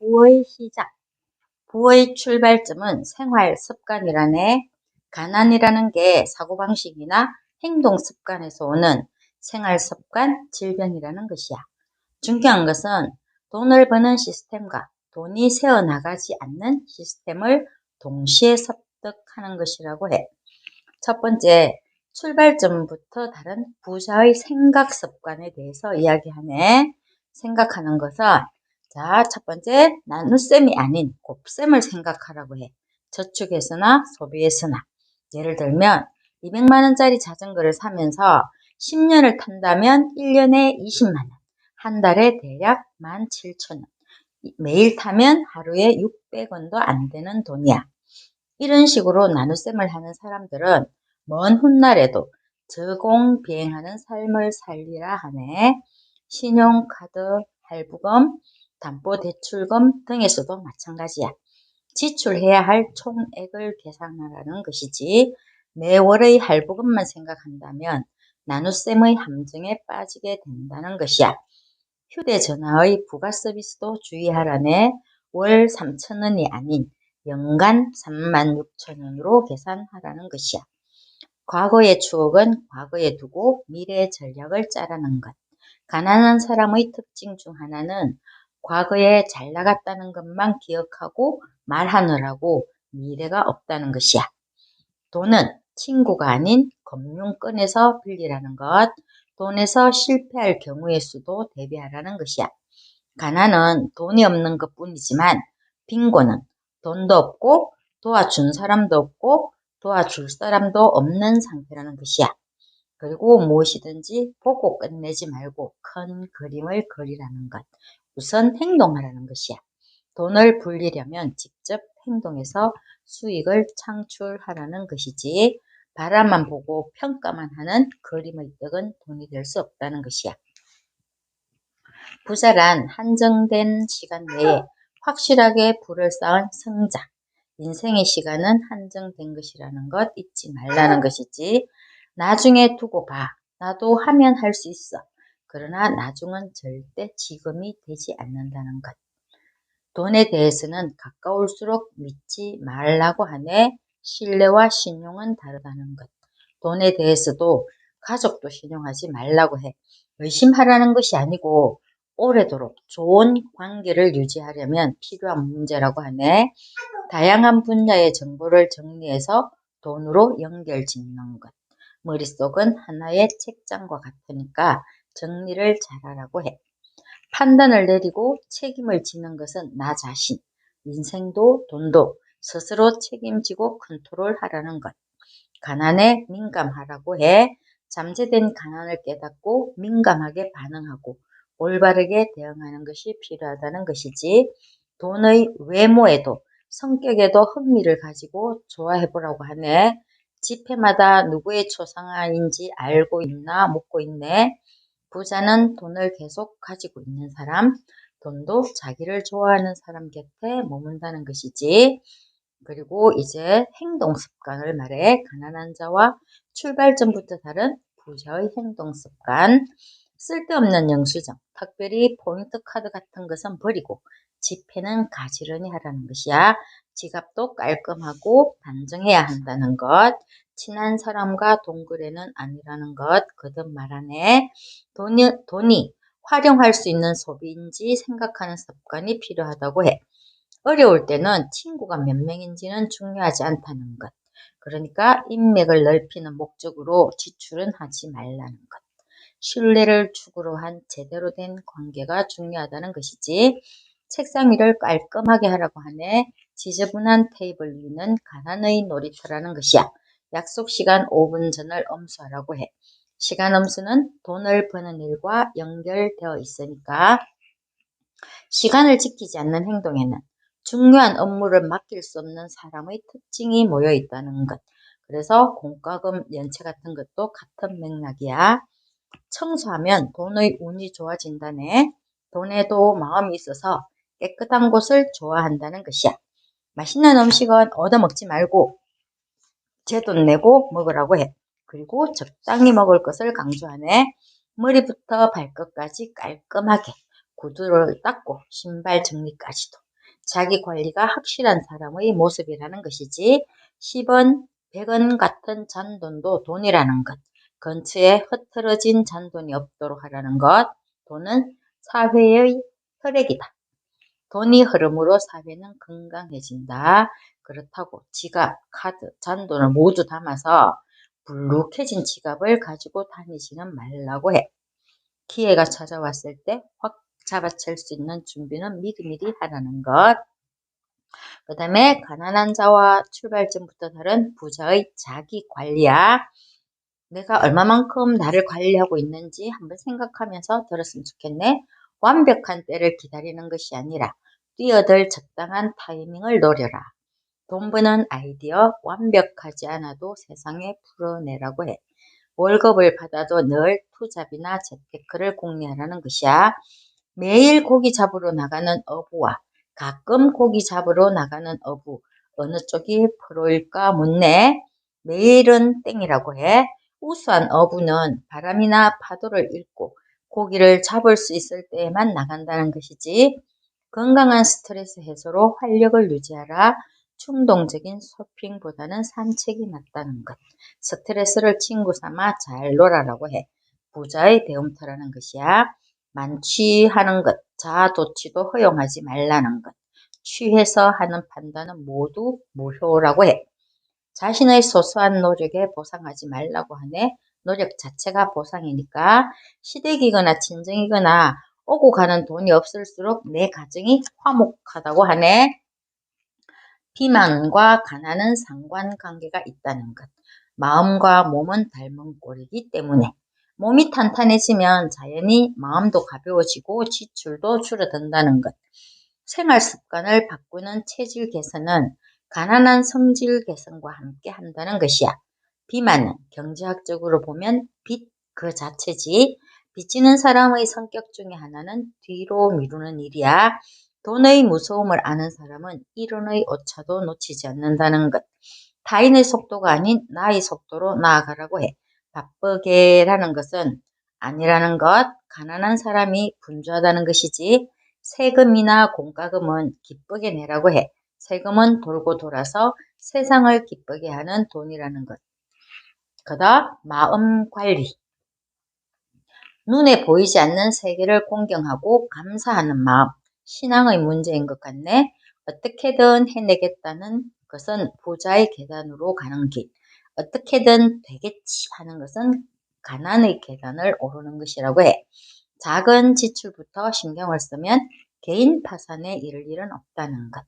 부의 시작. 부의 출발점은 생활 습관이라네. 가난이라는 게 사고방식이나 행동 습관에서 오는 생활 습관, 질병이라는 것이야. 중요한 것은 돈을 버는 시스템과 돈이 새어나가지 않는 시스템을 동시에 습득하는 것이라고 해. 첫 번째, 출발점부터 다른 부자의 생각 습관에 대해서 이야기하네. 생각하는 것은 자, 첫 번째, 나눗셈이 아닌 곱셈을 생각하라고 해. 저축에서나 소비에서나. 예를 들면 200만원짜리 자전거를 사면서 10년을 탄다면 1년에 20만원, 한 달에 대략 17,000원. 매일 타면 하루에 600원도 안 되는 돈이야. 이런 식으로 나눗셈을 하는 사람들은 먼 훗날에도 저공 비행하는 삶을 살리라 하네. 신용카드, 할부금, 담보 대출금 등에서도 마찬가지야. 지출해야 할 총액을 계산하라는 것이지 매월의 할부금만 생각한다면 나눗셈의 함정에 빠지게 된다는 것이야. 휴대전화의 부가 서비스도 주의하라네. 월 3천원이 아닌 연간 3만 6천원으로 계산하라는 것이야. 과거의 추억은 과거에 두고 미래 전략을 짜라는 것. 가난한 사람의 특징 중 하나는 과거에 잘 나갔다는 것만 기억하고 말하느라고 미래가 없다는 것이야. 돈은 친구가 아닌 금융권에서 빌리라는 것, 돈에서 실패할 경우의 수도 대비하라는 것이야. 가난은 돈이 없는 것 뿐이지만 빈곤은 돈도 없고 도와준 사람도 없고 도와줄 사람도 없는 상태라는 것이야. 그리고 무엇이든지 보고 끝내지 말고 큰 그림을 그리라는 것. 우선 행동하라는 것이야. 돈을 불리려면 직접 행동해서 수익을 창출하라는 것이지 바라만 보고 평가만 하는 그림의 떡은 돈이 될 수 없다는 것이야. 부자란 한정된 시간 내에 확실하게 부를 쌓은 성장. 인생의 시간은 한정된 것이라는 것 잊지 말라는 것이지. 나중에 두고 봐. 나도 하면 할 수 있어. 그러나 나중은 절대 지금이 되지 않는다는 것. 돈에 대해서는 가까울수록 믿지 말라고 하네. 신뢰와 신용은 다르다는 것. 돈에 대해서도 가족도 신용하지 말라고 해. 의심하라는 것이 아니고 오래도록 좋은 관계를 유지하려면 필요한 문제라고 하네. 다양한 분야의 정보를 정리해서 돈으로 연결 짓는 것. 머릿속은 하나의 책장과 같으니까 정리를 잘하라고 해. 판단을 내리고 책임을 지는 것은 나 자신, 인생도 돈도 스스로 책임지고 컨트롤하라는 것. 가난에 민감하라고 해. 잠재된 가난을 깨닫고 민감하게 반응하고 올바르게 대응하는 것이 필요하다는 것이지 돈의 외모에도 성격에도 흥미를 가지고 좋아해보라고 하네. 집회마다 누구의 초상화인지 알고 있나 묻고 있네. 부자는 돈을 계속 가지고 있는 사람, 돈도 자기를 좋아하는 사람 곁에 머문다는 것이지. 그리고 이제 행동 습관을 말해 가난한 자와 출발점부터 다른 부자의 행동 습관. 쓸데없는 영수증, 특별히 포인트 카드 같은 것은 버리고 지폐는 가지런히 하라는 것이야. 지갑도 깔끔하고 단정해야 한다는 것. 친한 사람과 동거래는 아니라는 것 거듭 말하네. 돈이, 돈이 활용할 수 있는 소비인지 생각하는 습관이 필요하다고 해. 어려울 때는 친구가 몇 명인지는 중요하지 않다는 것. 그러니까 인맥을 넓히는 목적으로 지출은 하지 말라는 것. 신뢰를 축으로 한 제대로 된 관계가 중요하다는 것이지. 책상 위를 깔끔하게 하라고 하네. 지저분한 테이블 위는 가난의 놀이터라는 것이야. 약속 시간 5분 전을 엄수하라고 해. 시간 엄수는 돈을 버는 일과 연결되어 있으니까 시간을 지키지 않는 행동에는 중요한 업무를 맡길 수 없는 사람의 특징이 모여 있다는 것. 그래서 공과금 연체 같은 것도 같은 맥락이야. 청소하면 돈의 운이 좋아진다네. 돈에도 마음이 있어서 깨끗한 곳을 좋아한다는 것이야. 맛있는 음식은 얻어먹지 말고 제 돈 내고 먹으라고 해. 그리고 적당히 먹을 것을 강조하네. 머리부터 발끝까지 깔끔하게 구두를 닦고 신발 정리까지도 자기 관리가 확실한 사람의 모습이라는 것이지 10원, 100원 같은 잔돈도 돈이라는 것. 근처에 흐트러진 잔돈이 없도록 하라는 것. 돈은 사회의 혈액이다. 돈이 흐름으로 사회는 건강해진다. 그렇다고 지갑, 카드, 잔돈을 모두 담아서 불룩해진 지갑을 가지고 다니지는 말라고 해. 기회가 찾아왔을 때 확 잡아챌 수 있는 준비는 미리미리 하라는 것. 그 다음에 가난한 자와 출발점부터 다른 부자의 자기 관리야. 내가 얼마만큼 나를 관리하고 있는지 한번 생각하면서 들었으면 좋겠네. 완벽한 때를 기다리는 것이 아니라 뛰어들 적당한 타이밍을 노려라. 돈 버는 아이디어 완벽하지 않아도 세상에 풀어내라고 해. 월급을 받아도 늘 투잡이나 재테크를 공략하라는 것이야. 매일 고기 잡으러 나가는 어부와 가끔 고기 잡으러 나가는 어부 어느 쪽이 프로일까 묻네. 매일은 땡이라고 해. 우수한 어부는 바람이나 파도를 읽고 고기를 잡을 수 있을 때에만 나간다는 것이지. 건강한 스트레스 해소로 활력을 유지하라. 충동적인 쇼핑보다는 산책이 낫다는 것. 스트레스를 친구 삼아 잘 놀아라고 해. 부자의 배움터라는 것이야. 만취하는 것, 자아도취도 허용하지 말라는 것. 취해서 하는 판단은 모두 무효라고 해. 자신의 소소한 노력에 보상하지 말라고 하네. 노력 자체가 보상이니까 시댁이거나 친정이거나 오고 가는 돈이 없을수록 내 가정이 화목하다고 하네. 비만과 가난은 상관관계가 있다는 것. 마음과 몸은 닮은 꼴이기 때문에 몸이 탄탄해지면 자연히 마음도 가벼워지고 지출도 줄어든다는 것. 생활 습관을 바꾸는 체질 개선은 가난한 성질 개선과 함께 한다는 것이야. 비만은 경제학적으로 보면 빚그 자체지. 빚지는 사람의 성격 중에 하나는 뒤로 미루는 일이야. 돈의 무서움을 아는 사람은 이론의 오차도 놓치지 않는다는 것. 타인의 속도가 아닌 나의 속도로 나아가라고 해. 바쁘게라는 것은 아니라는 것. 가난한 사람이 분주하다는 것이지. 세금이나 공과금은 기쁘게 내라고 해. 세금은 돌고 돌아서 세상을 기쁘게 하는 돈이라는 것. 그다 마음 관리. 눈에 보이지 않는 세계를 공경하고 감사하는 마음. 신앙의 문제인 것 같네. 어떻게든 해내겠다는 것은 부자의 계단으로 가는 길. 어떻게든 되겠지 하는 것은 가난의 계단을 오르는 것이라고 해. 작은 지출부터 신경을 쓰면 개인 파산에 이를 일은 없다는 것.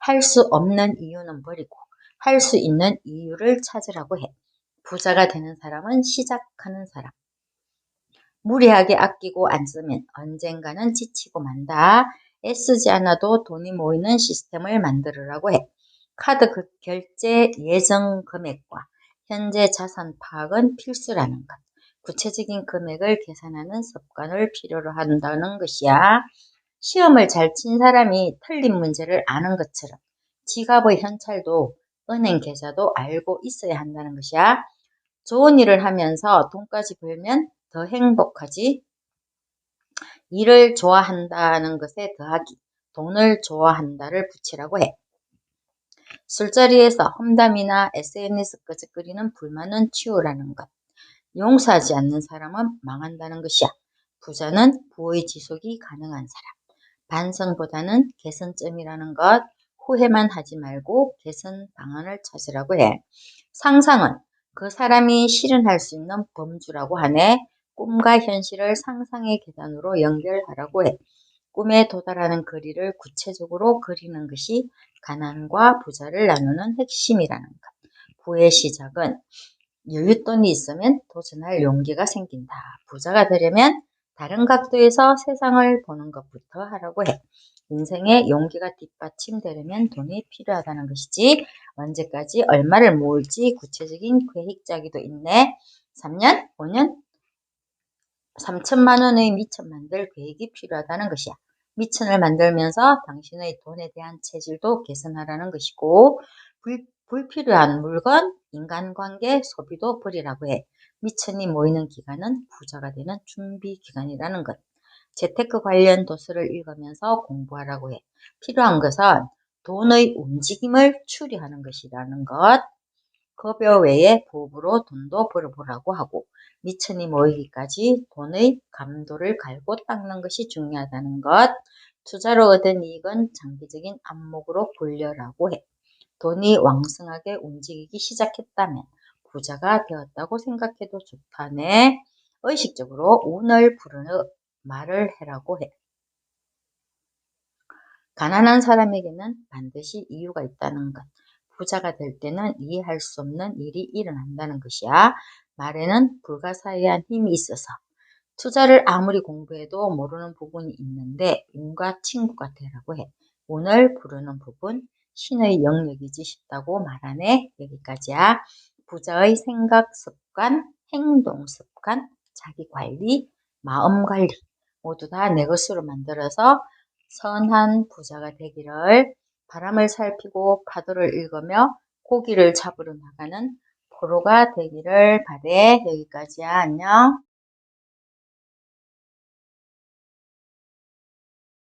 할 수 없는 이유는 버리고 할 수 있는 이유를 찾으라고 해. 부자가 되는 사람은 시작하는 사람. 무리하게 아끼고 안 쓰면 언젠가는 지치고 만다. 애쓰지 않아도 돈이 모이는 시스템을 만들으라고 해. 카드 그 결제 예정 금액과 현재 자산 파악은 필수라는 것. 구체적인 금액을 계산하는 습관을 필요로 한다는 것이야. 시험을 잘 친 사람이 틀린 문제를 아는 것처럼 지갑의 현찰도 은행 계좌도 알고 있어야 한다는 것이야. 좋은 일을 하면서 돈까지 벌면 더 행복하지. 일을 좋아한다는 것에 더하기 돈을 좋아한다를 붙이라고 해. 술자리에서 험담이나 SNS 끄적거리는 불만은 치우라는 것. 용서하지 않는 사람은 망한다는 것이야. 부자는 부의 지속이 가능한 사람. 반성보다는 개선점이라는 것. 후회만 하지 말고 개선 방안을 찾으라고 해. 상상은 그 사람이 실현할 수 있는 범주라고 하네. 꿈과 현실을 상상의 계단으로 연결하라고 해. 꿈에 도달하는 거리를 구체적으로 그리는 것이 가난과 부자를 나누는 핵심이라는 것. 부의 시작은 여윳돈이 있으면 도전할 용기가 생긴다. 부자가 되려면 다른 각도에서 세상을 보는 것부터 하라고 해. 인생에 용기가 뒷받침되려면 돈이 필요하다는 것이지 언제까지 얼마를 모을지 구체적인 계획 짜기도 있네. 3년, 5년, 3천만 원의 미천 만들 계획이 필요하다는 것이야. 미천을 만들면서 당신의 돈에 대한 체질도 개선하라는 것이고 불, 불필요한 물건, 인간관계, 소비도 버리라고 해. 미천이 모이는 기간은 부자가 되는 준비 기간이라는 것. 재테크 관련 도서를 읽으면서 공부하라고 해. 필요한 것은 돈의 움직임을 추리하는 것이라는 것. 급여 외에 부업으로 돈도 벌어보라고 하고 미천이 모이기까지 돈의 감도를 갈고 닦는 것이 중요하다는 것. 투자로 얻은 이익은 장기적인 안목으로 굴려라고 해. 돈이 왕성하게 움직이기 시작했다면 부자가 되었다고 생각해도 좋다네. 의식적으로 운을 부르는 말을 해라고 해. 가난한 사람에게는 반드시 이유가 있다는 것. 부자가 될 때는 이해할 수 없는 일이 일어난다는 것이야. 말에는 불가사의한 힘이 있어서 투자를 아무리 공부해도 모르는 부분이 있는데 운과 친구가 되라고 해. 운을 부르는 부분 신의 영역이지 싶다고 말하네. 여기까지야. 부자의 생각 습관, 행동 습관, 자기 관리, 마음 관리 모두 다 내 것으로 만들어서 선한 부자가 되기를 바람을 살피고 파도를 읽으며 고기를 잡으러 나가는 포로가 되기를 바래. 여기까지야. 안녕.